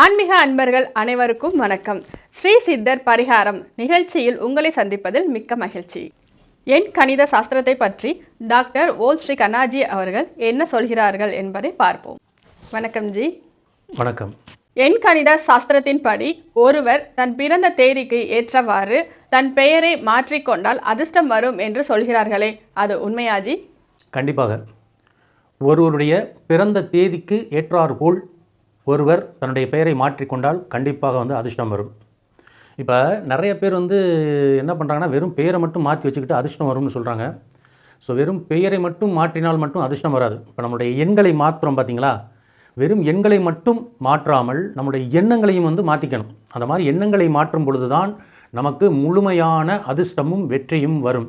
ஆன்மீக அன்பர்கள் அனைவருக்கும் வணக்கம். ஸ்ரீ சித்தர் பரிகாரம் நிகழ்ச்சியில் உங்களை சந்திப்பதில் மிக்க மகிழ்ச்சி. என் கணித சாஸ்திரத்தை பற்றி டாக்டர் ஓம் ஸ்ரீ கண்ணாஜி அவர்கள் என்ன சொல்கிறார்கள் என்பதை பார்ப்போம். வணக்கம் ஜி. வணக்கம். என் கணித சாஸ்திரத்தின்படி ஒருவர் தன் பிறந்த தேதிக்கு ஏற்றவாறு தன் பெயரை மாற்றிக்கொண்டால் அதிர்ஷ்டம் வரும் என்று சொல்கிறார்களே அது உண்மையா ஜி? கண்டிப்பாக. ஒருவருடைய பிறந்த தேதிக்கு ஏற்றாற்போல் ஒருவர் தன்னுடைய பெயரை மாற்றிக்கொண்டால் கண்டிப்பாக வந்து அதிர்ஷ்டம் வரும். இப்போ நிறைய பேர் வந்து என்ன பண்ணுறாங்கன்னா வெறும் பெயரை மட்டும் மாற்றி வச்சுக்கிட்டு அதிர்ஷ்டம் வரும்னு சொல்கிறாங்க ஸோ வெறும் பெயரை மட்டும் மாற்றினால் மட்டும் அதிர்ஷ்டம் வராது. இப்போ நம்மளுடைய எண்களை மாற்றுறோம் பார்த்தீங்களா வெறும் எண்களை மட்டும் மாற்றாமல் நம்முடைய எண்ணங்களையும் வந்து மாற்றிக்கணும் அந்த மாதிரி எண்ணங்களை மாற்றும் பொழுது தான் நமக்கு முழுமையான அதிர்ஷ்டமும் வெற்றியும் வரும்.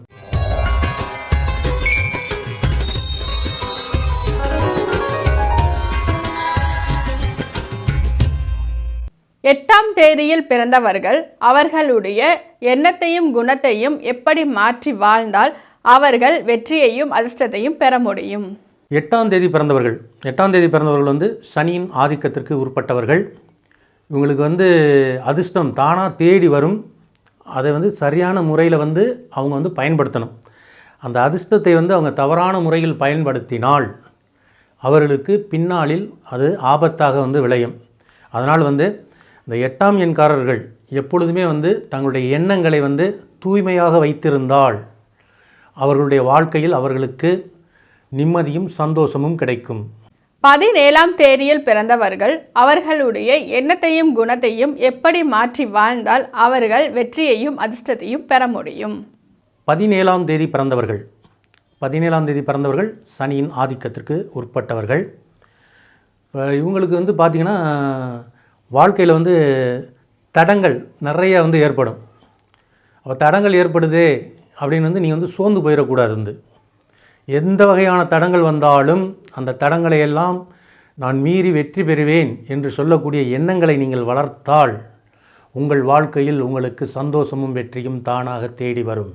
எட்டாம் தேதியில் பிறந்தவர்கள் அவர்களுடைய எண்ணத்தையும் குணத்தையும் எப்படி மாற்றி வாழ்ந்தால் அவர்கள் வெற்றியையும் அதிர்ஷ்டத்தையும் பெற முடியும். எட்டாம் தேதி பிறந்தவர்கள். எட்டாம் தேதி பிறந்தவர்கள் வந்து சனியின் ஆதிக்கத்திற்கு உட்பட்டவர்கள். இவங்களுக்கு வந்து அதிர்ஷ்டம் தானாக தேடி வரும். அதை வந்து சரியான முறையில் வந்து அவங்க வந்து பயன்படுத்தணும். அந்த அதிர்ஷ்டத்தை வந்து அவங்க தவறான முறையில் பயன்படுத்தினால் அவர்களுக்கு பின்னாளில் அது ஆபத்தாக வந்து விளையும். அதனால் வந்து இந்த எட்டாம் எண்காரர்கள் எப்பொழுதுமே வந்து தங்களுடைய எண்ணங்களை வந்து தூய்மையாக வைத்திருந்தால் அவர்களுடைய வாழ்க்கையில் அவர்களுக்கு நிம்மதியும் சந்தோஷமும் கிடைக்கும். பதினேழாம் தேதியில் பிறந்தவர்கள் அவர்களுடைய எண்ணத்தையும் குணத்தையும் எப்படி மாற்றி வாழ்ந்தால் அவர்கள் வெற்றியையும் அதிர்ஷ்டத்தையும் பெற முடியும். பதினேழாம் தேதி பிறந்தவர்கள். பதினேழாம் தேதி பிறந்தவர்கள் சனியின் ஆதிக்கத்திற்கு உட்பட்டவர்கள். இவங்களுக்கு வந்து பார்த்திங்கன்னா வாழ்க்கையில் வந்து தடங்கள் நிறைய வந்து ஏற்படும். அப்போ தடங்கள் ஏற்படுதே அப்படின்னு வந்து நீங்கள் வந்து சோர்ந்து போயிடக்கூடாது வந்து எந்த வகையான தடங்கள் வந்தாலும் அந்த தடங்களை எல்லாம் நான் மீறி வெற்றி பெறுவேன் என்று சொல்லக்கூடிய எண்ணங்களை நீங்கள் வளர்த்தால் உங்கள் வாழ்க்கையில் உங்களுக்கு சந்தோஷமும் வெற்றியும் தானாக தேடி வரும்.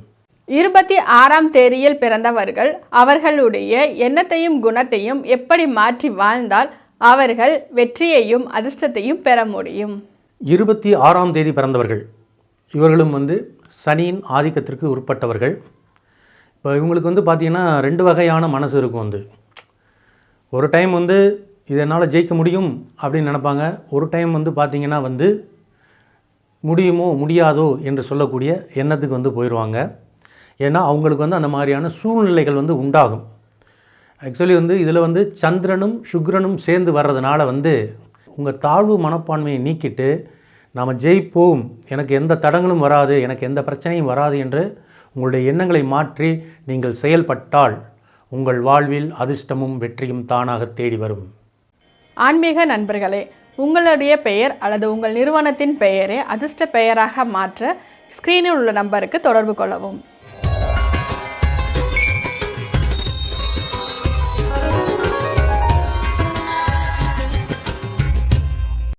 இருபத்தி ஆறாம் தேதியில் பிறந்தவர்கள் அவர்களுடைய எண்ணத்தையும் குணத்தையும் எப்படி மாற்றி வாழ்ந்தால் அவர்கள் வெற்றியையும் அதிர்ஷ்டத்தையும் பெற முடியும். இருபத்தி ஆறாம் தேதி பிறந்தவர்கள். இவர்களும் வந்து சனியின் ஆதிக்கத்திற்கு உட்பட்டவர்கள். இப்போ இவங்களுக்கு வந்து பார்த்திங்கன்னா ரெண்டு வகையான மனசு இருக்கும் வந்து. ஒரு டைம் வந்து இதனால் ஜெயிக்க முடியும் அப்படின்னு நினப்பாங்க. ஒரு டைம் வந்து பார்த்திங்கன்னா வந்து முடியுமோ முடியாதோ என்று சொல்லக்கூடிய எண்ணத்துக்கு வந்து போயிடுவாங்க ஏன்னா அவங்களுக்கு வந்து அந்த மாதிரியான சூழ்நிலைகள் வந்து உண்டாகும். ஆக்சுவலி வந்து இதில் வந்து சந்திரனும் சுக்ரனும் சேர்ந்து வர்றதுனால வந்து உங்கள் தாழ்வு மனப்பான்மையை நீக்கிட்டு நாம் ஜெயிப்போம். எனக்கு எந்த தடங்களும் வராது எனக்கு எந்த பிரச்சனையும் வராது என்று உங்களுடைய எண்ணங்களை மாற்றி நீங்கள் செயல்பட்டால் உங்கள் வாழ்வில் அதிர்ஷ்டமும் வெற்றியும் தானாக தேடி வரும். ஆன்மீக நண்பர்களே உங்களுடைய பெயர் அல்லது உங்கள் நிறுவனத்தின் பெயரை அதிர்ஷ்ட பெயராக மாற்ற ஸ்க்ரீனில் உள்ள நம்பருக்கு தொடர்பு கொள்ளவும்.